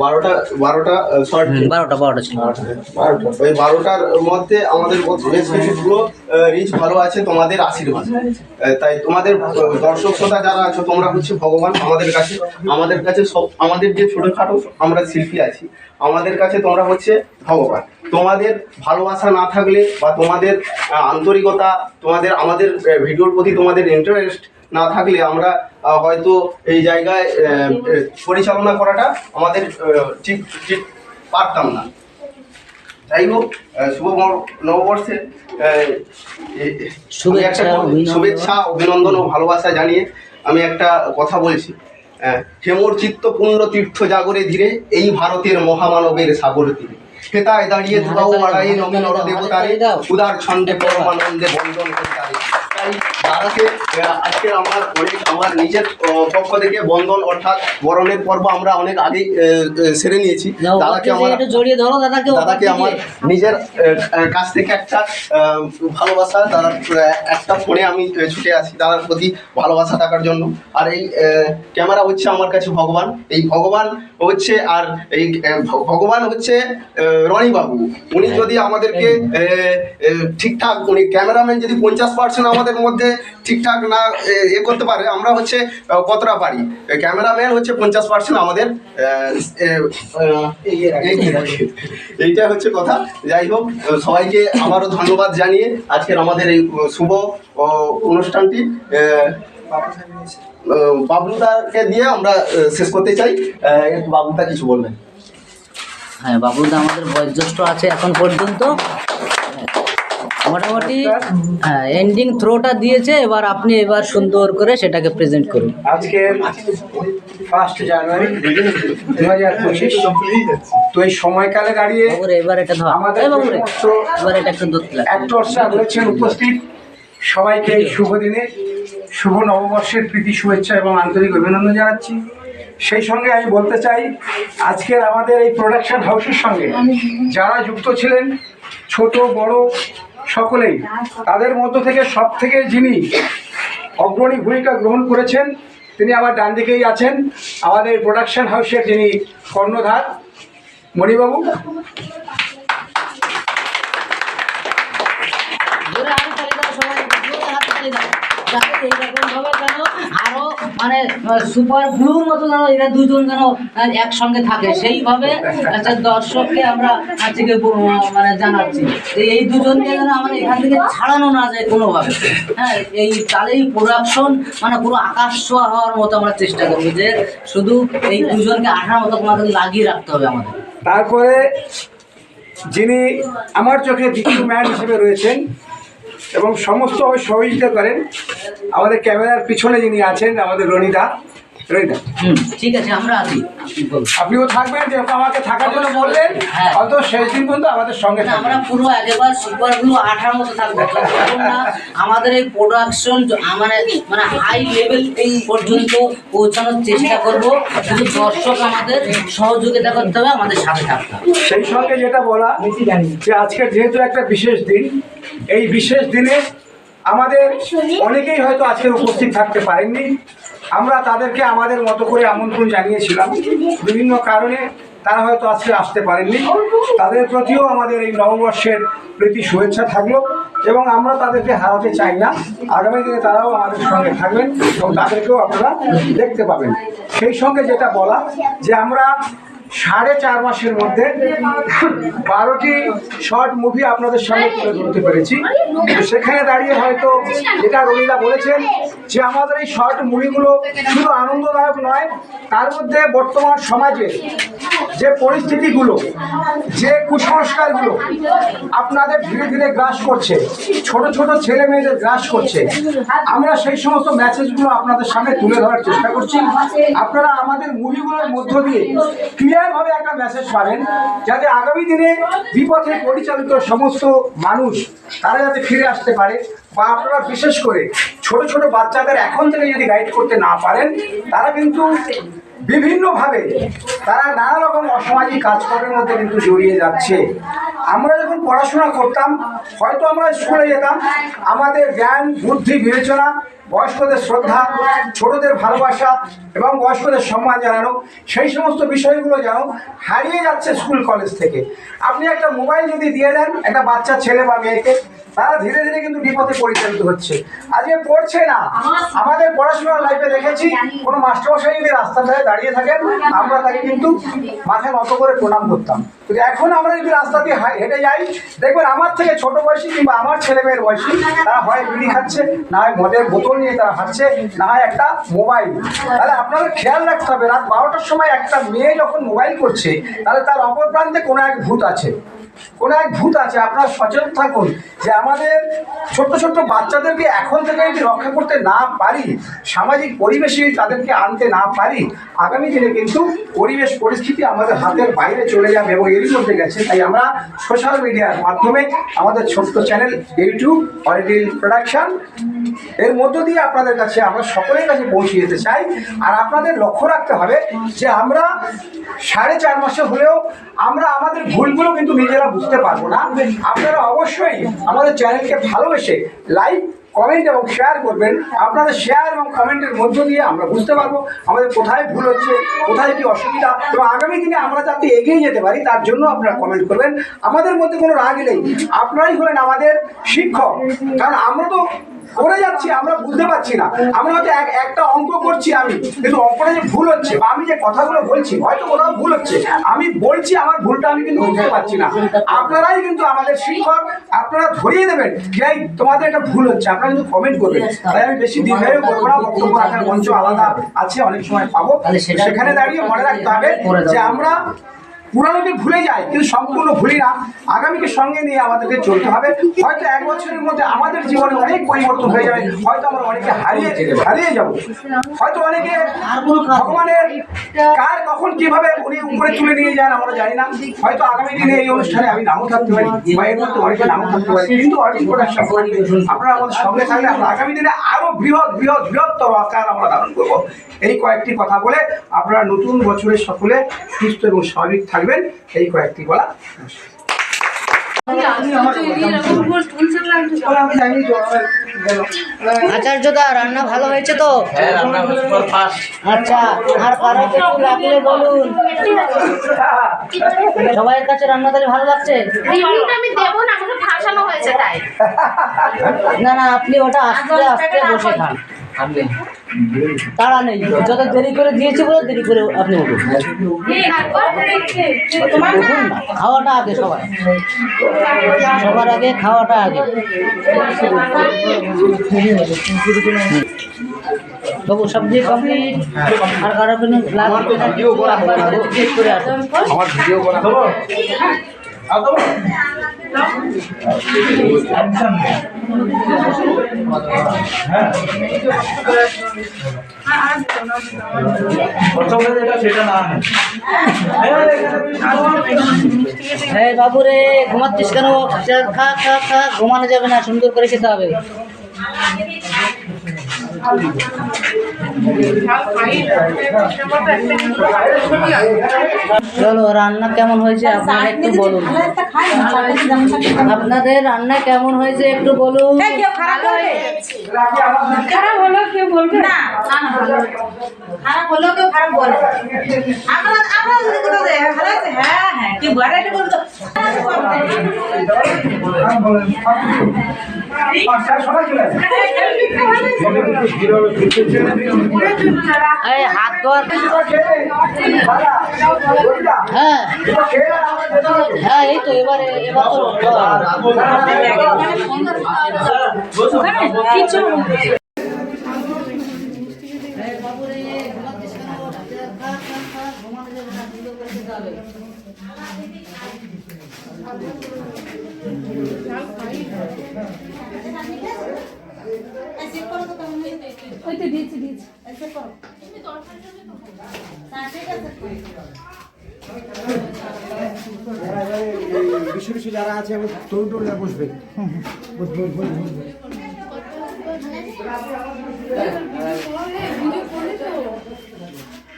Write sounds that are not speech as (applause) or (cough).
বারোটা বারোটা শর্ট বারোটা বারোটা ছিল। বারোটা ওই বারোটার মধ্যে আমাদের বেশ কিছুগুলো রিচ ভালো আছে তোমাদের আশীর্বাদ। তাই তোমাদের আহ, দর্শক শ্রোতা যারা আছো তোমরা হচ্ছে ভগবান আমাদের কাছে আমাদের কাছে সব আমাদের যে ছোটোখাটো আমরা শিল্পী আছি আমাদের কাছে তোমরা হচ্ছে ভগবান। তোমাদের ভালোবাসা না থাকলে বা তোমাদের আন্তরিকতা তোমাদের আমাদের ভিডিওর প্রতি তোমাদের ইন্টারেস্ট না থাকলে আমরা হয়তো এই জায়গায় পরিচালনা করাটা আমাদের ঠিক ঠিক পারতাম না। যাই হোক শুভ বর- নববর্ষে একটা শুভেচ্ছা, অভিনন্দন। ও ভালোবাসা জানিয়ে আমি একটা কথা বলছি। হেমর চিত্ত পুণ্য তীর্থ জাগরে ধীরে এই ভারতের মহামানবের সাগর তীরে। হেতায় দাঁড়িয়ে ধুলাও মারাই নবী নর দেবতারে উদার ছন্দে পরমানন্দে বন্দন করতারে। তাই আজকে আমার অনেক আমার নিজের পক্ষ থেকে বন্ধন অর্থাৎ বরণের পর্ব আমরা অনেক আহ, সেরে নিয়েছি। দাদাকে আমার জড়িয়ে ধরো দাদাকে দাদাকে আমার নিজের কাছ থেকে একটা ভালোবাসা দাদার একটা ফোনে আমি ছুটে আসি দাদার প্রতি ভালোবাসা থাকার জন্য। আর এই ক্যামেরা হচ্ছে আমার কাছে ভগবান। এই ভগবান হচ্ছে আর এই ভগবান হচ্ছে রনি বাবু উনি যদি আমাদেরকে আহ, ঠিকঠাক উনি ক্যামেরাম্যান যদি পঞ্চাশ পার্সেন্ট আমাদের মধ্যে ঠিকঠাক না এ করতে পারে। আমরা হচ্ছে কতটা পারি? ক্যামেরাম্যান হচ্ছে পঞ্চাশ পার্সেন্ট আমাদের। এইটা হচ্ছে কথা। যাই হোক সবাইকে আবারও ধন্যবাদ জানিয়ে আজকের আমাদের এই শুভ অনুষ্ঠানটি বাবলুদাকে দিয়ে আমরা শেষ করতে চাই। বাবলুদা কিছু বলবেন? হ্যাঁ বাবুদা আমাদের বয়োজ্যেষ্ঠ আছে এখন পর্যন্ত। মোটামুটি এন্ডিং থ্রোটা দিয়েছে এবার আপনি এবার সুন্দর করে সেটাকে প্রেজেন্ট করুন। আজকে ফার্স্ট জানুয়ারি দু হাজার পঁচিশ। তো এই সময়কালে দাঁড়িয়ে এবার এটা ধর। আমাদের এবার এটা একটু অ্যাক্টরসরা রয়েছেন উপস্থিত। সবাইকে এই শুভ দিনে শুভ নববর্ষের প্রীতি শুভেচ্ছা এবং আন্তরিক অভিনন্দন জানাচ্ছি। সেই সঙ্গে আমি বলতে চাই আজকের আমাদের এই প্রোডাকশন হাউসের সঙ্গে যারা যুক্ত ছিলেন ছোট বড় সকলেই তাদের মধ্য থেকে সব থেকে যিনি অগ্রণী ভূমিকা গ্রহণ করেছেন, তিনি আবার ডান দিকেই আছেন। আমাদের প্রোডাকশন হাউসের যিনি কর্ণধার, মণিবাবু জোরে হাত তালি দাও সবাই, জোরে হাত তালি দাও। যাতে এইরকমভাবে যেন আরও মানে সুপার ব্লুর মতো যেন এরা দুজন যেন একসঙ্গে থাকে। সেইভাবে আচ্ছা দর্শককে আমরা আজকে মানে জানাচ্ছি। যে এই দুজনকে যেন আমরা এখান থেকে ছাড়ানো না যায় কোনোভাবে। হ্যাঁ এই তাহলেই প্রোডাকশন মানে পুরো আকাশ ছোঁয়া হওয়ার মতো আমরা চেষ্টা করব যে শুধু এই দুজনকে আঠার মতো আমাদের লাগিয়ে রাখতে হবে আমাদের। তারপরে যিনি আমার চোখে ম্যান হিসেবে রয়েছেন এবং সমস্ত সহযোগিতা করেন। আমাদের ক্যামেরার পিছনে যিনি আছেন আমাদের হুম ঠিক আছে আমরা আছি। আপনিও থাকবেন যে আমাকে থাকার জন্য বললেন হ্যাঁ। শেষ দিন পর্যন্ত আমাদের সঙ্গে না, আমরা পুরো একেবারে আঠার মতো থাকব। (laughs) আমাদের এই প্রোডাকশন মানে মানে হাই লেভেল এই পর্যন্ত পৌঁছানোর চেষ্টা করব। শুধু দর্শক আমাদের সহযোগিতা করতে হবে আমাদের সাথে থাকতে হবে। সেই সঙ্গে যেটা বলা যে আজকে যেহেতু একটা বিশেষ দিন এই বিশেষ দিনে আমাদের অনেকেই হয়তো আজকে উপস্থিত থাকতে পারেননি। আমরা তাদেরকে আমাদের মতো করে আমন্ত্রণ জানিয়েছিলাম। বিভিন্ন কারণে তারা হয়তো আজকে আসতে পারেননি। তাদের প্রতিও আমাদের এই নববর্ষের প্রীতি শুভেচ্ছা থাকল এবং আমরা তাদেরকে হারাতে চাই না। আগামী দিনে তারাও আমাদের সঙ্গে থাকবেন এবং তাদেরকেও আপনারা দেখতে পাবেন। সেই সঙ্গে যেটা বলা যে আমরা সাড়ে চার মাসের মধ্যে বারোটি শর্ট মুভি আপনাদের সামনে তুলে ধরতে পেরেছি। সেখানে দাঁড়িয়ে হয়তো যেটা রনিদা বলেছেন যে আমাদের এই শর্ট মুভিগুলো শুধু আনন্দদায়ক নয়, তার মধ্যে বর্তমান সমাজে যে পরিস্থিতিগুলো, যে কুসংস্কারগুলো আপনাদের ধীরে ধীরে গ্রাস করছে, ছোট ছোট ছেলে মেয়েদের গ্রাস করছে, আমরা সেই সমস্ত মেসেজগুলো আপনাদের সামনে তুলে ধরার চেষ্টা করছি। আপনারা আমাদের মুভিগুলোর মধ্য দিয়ে ক্লিয়ারভাবে একটা মেসেজ পাবেন, যাতে আগামী দিনে বিপথে পরিচালিত সমস্ত মানুষ, তারা যাতে ফিরে আসতে পারে বা আপনারা বিশেষ করে ছোট ছোট বাচ্চাদের এখন থেকে যদি গাইড করতে না পারেন, তারা কিন্তু বিভিন্নভাবে তারা নানা রকম অসামাজিক কাজকর্মের মধ্যে কিন্তু জড়িয়ে যাচ্ছে। আমরা যখন পড়াশোনা করতাম, হয়তো আমরা স্কুলে যেতাম, আমাদের জ্ঞান, বুদ্ধি, বিবেচনা বয়স্কদের শ্রদ্ধা, ছোটদের ভালোবাসা এবং বয়স্কদের সম্মান জানানো, সেই সমস্ত বিষয়গুলো যেন হারিয়ে যাচ্ছে স্কুল, কলেজ থেকে। আপনি একটা মোবাইল যদি দিয়ে দেন একটা বাচ্চা, ছেলে বা মেয়েকে, তারা ধীরে ধীরে কিন্তু বিপদে পরিচালিত হচ্ছে। আজকে পড়ছে না। আমাদের পড়াশোনার লাইফে দেখেছি, কোনো মাস্টারমশাই যদি রাস্তার ধারে দাঁড়িয়ে থাকেন, আমরা তাকে কিন্তু মাথায় নত করে প্রণাম করতাম। কিন্তু এখন আমরা যদি রাস্তা দিয়ে হেঁটে যাই, দেখবেন আমার থেকে ছোট বয়সী কিংবা আমার ছেলে মেয়ের বয়সী, তারা হয় বিড়ি খাচ্ছে, না হয় মদের বোতল নিয়ে তারা হাঁটছে, না একটা মোবাইল। তাহলে আপনাদের খেয়াল রাখতে হবে, রাত বারোটার সময় একটা মেয়ে যখন মোবাইল করছে, তাহলে তার অপর প্রান্তে কোনো এক ভূত আছে। কোনো এক ভূত আছে, আপনারা সচেতন থাকুন যে আমাদের ছোট্ট ছোট্ট বাচ্চাদেরকে এখন থেকে যদি রক্ষা করতে না পারি, সামাজিক পরিবেশে তাদেরকে আনতে না পারি, আগামী দিনে কিন্তু পরিবেশ পরিস্থিতি আমাদের হাতের বাইরে চলে যাবে এবং এরই মধ্যে গেছে। তাই আমরা সোশ্যাল মিডিয়ার মাধ্যমে আমাদের ছোট্ট চ্যানেল ইউটিউব অরিজিন প্রোডাকশন এর মধ্য দিয়ে আপনাদের কাছে, আমরা সকলের কাছে পৌঁছে যেতে চাই। আর আপনাদের লক্ষ্য রাখতে হবে যে আমরা সাড়ে চার মাসে হলেও আমরা আমাদের ভুলগুলো কিন্তু নিজেরা বুঝতে পারব না। আপনারা অবশ্যই আমাদের চ্যানেলকে ভালোবেসে লাইক কমেন্ট এবং শেয়ার করবেন। আপনাদের শেয়ার এবং কমেন্টের মধ্য দিয়ে আমরা বুঝতে পারব আমাদের কোথায় ভুল হচ্ছে, কোথায় কি অসুবিধা এবং আগামী দিনে আমরা যাতে এগিয়ে যেতে পারি, তার জন্য আপনারা কমেন্ট করবেন। আমাদের মধ্যে কোনো রাগ নেই। আপনারাই হলেন আমাদের শিক্ষক। কারণ আমরা তো করে যাচ্ছি, আমরা বুঝতে পারছি না। আমরা হয়তো এক, একটা অঙ্ক করছি আমি, কিন্তু অঙ্কটা যে ভুল হচ্ছে বা আমি যে কথাগুলো বলছি, হয়তো কোথাও ভুল হচ্ছে। আমি বলছি, আমার ভুলটা আমি কিন্তু বুঝতে পারছি না। আপনারাই কিন্তু আমাদের শিক্ষক, আপনারা ধরিয়ে দেবেন যে তোমাদের একটা ভুল হচ্ছে, আপনারা কিন্তু কমেন্ট করবেন। তাই আমি বেশি দীর্ঘায়ু করব না বক্তব্য রাখার মঞ্চ আলাদা আছে অনেক সময় পাবো। সেখানে দাঁড়িয়ে মনে রাখতে হবে যে আমরা পুরানোকে ভুলে যায়, কিন্তু সম্পূর্ণ ভুলি না। আগামীকে সঙ্গে নিয়ে আমাদেরকে চলতে হবে। হয়তো এক বছরের মধ্যে আমাদের জীবনে অনেক পরিবর্তন হয়ে যাবে। হয়তো আমরা অনেকে হারিয়ে হারিয়ে যাব। হয়তো অনেকে ভগবানের কার কখন কীভাবে উনি উপরে তুলে নিয়ে যান, আমরা জানি না। হয়তো আগামী দিনে এই অনুষ্ঠানে আমি নামও থাকতে পারি, বা এর মধ্যে অনেকে নামও থাকতে পারি। কিন্তু অনেক প্রোডাকশন আপনারা আমাদের সঙ্গে থাকলে আমরা আগামী দিনে আরও বৃহৎ বৃহৎ, বৃহত্তর আকার আমরা ধারণ করব। এই কয়েকটি কথা বলে আপনারা নতুন বছরে সকলে সুস্থ এবং স্বাভাবিক থাকবেন। এই কয়েকটি বলা। আচার্যদা রান্না ভালো হয়েছে তো? হ্যাঁ রান্না সুপার ফাস্ট আচ্ছা আর কারও কিছু লাগলে বলুন। সবাইয়ের কাছে রান্না তাহলে ভালো লাগছে? রিভিউটা আমি দেবো না আমাকে ভাসানো হয়েছে তাই না না আপনি ওটা আস্তে আস্তে বসে খান। তাড়া নেই যত দেরি করে দিয়েছি বলে দেরি করে আপনি উঠুন। খাওয়াটা আগে সবার। সবার আগে খাওয়াটা আগে। বাবু সবজি কমপ্লিট আর কারও কোনো লাগবে না? ভিডিও করা। হবে না। জিজ্ঞেস করে। আসুন আমার ভিডিও করা হ্যাঁ বাবু রে ঘুমাচ্ছিস কেন? খা খা খা, ঘুমানো যাবে না, সুন্দর করে খেতে হবে। চলো রান্না কেমন হয়েছে আপনারা একটু বলুন। আপনাদের রান্না কেমন হয়েছে একটু বলুন। খারাপ হলো কেউ বলবে? না খারাপ হলো কেউ খারাপ বলে আমরা আমরা হ্যাঁ হ্যাঁ কেউ বলতো হাত বলটা, হ্যাঁ। যেতে হবে। হ্যাঁ এই তো এবারে এবার তো কিছু এই বাবু রে ঘুমাচ্ছিস কেন খা খা খা ঘুমানো যাবে না সুন্দর করে খেতে হবে বেশি বেশি যারা আছে এবং তরুণ তরুণরা বসবে। বসবে বসবে বসবে